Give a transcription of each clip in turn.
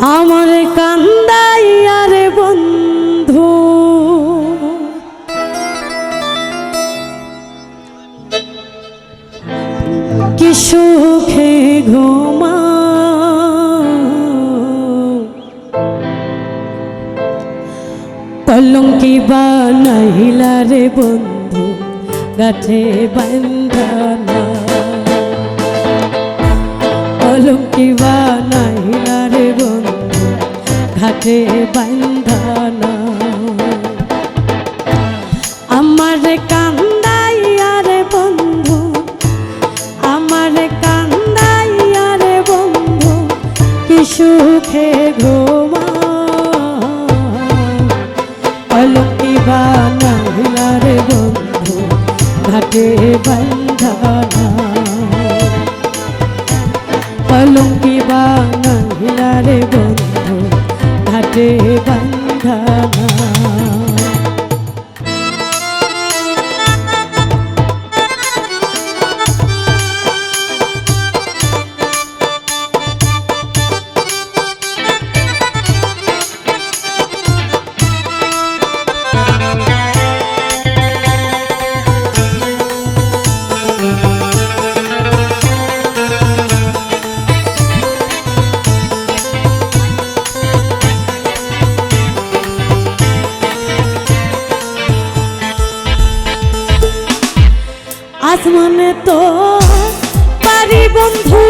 আমার কান্দাই কান্দাইয়ার বন্ধু। কি সুখে ঘুমা কলঙ্কি বানাইলা রে বন্ধু গাছে বান্ধানা ঘাটে বান্ধানা। আমার কান্দাইয়া রে বন্ধু, আমার কান্দাইয়া রে বন্ধু, কি সুখে ঘুমা অলকি রে বন্ধু ঘাটে বন্ধানা। অলঙ্কি বানাইলা রে বন্ধু ঘাটে আসমানে তো পারি বন্ধু।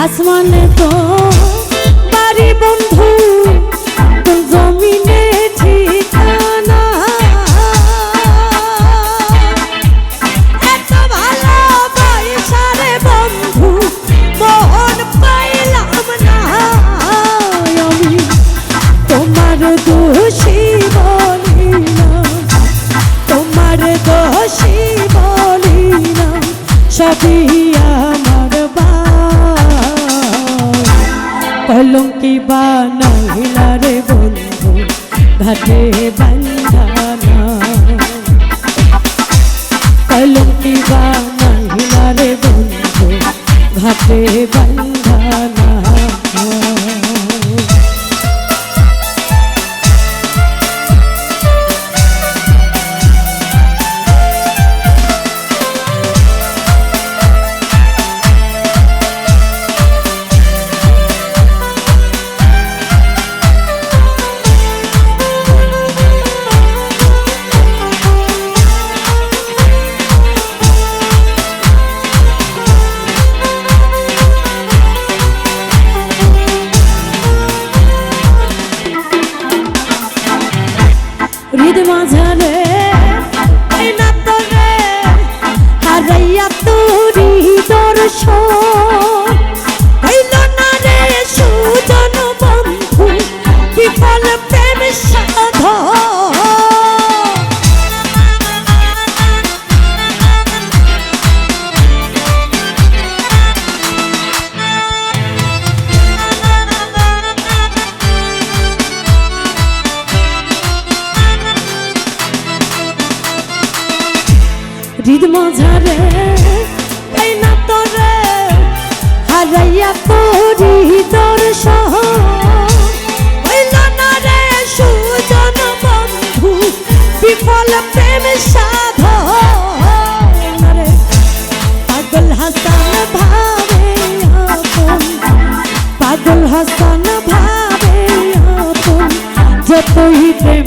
আসমানে তো বাড়ি বন্ধু ঘাটে বন্ধানা কলঙ্কি হৃদ মাঝারে, এই না তোরে হারাইয়া তোরি দর্শন হইল না রে বিফল প্রেম সাধন। রে হাসান ভাবে আপন। পাগল হাসান ভাবে আপন, যতই প্রেম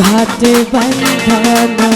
ঘাটে বন্ধনা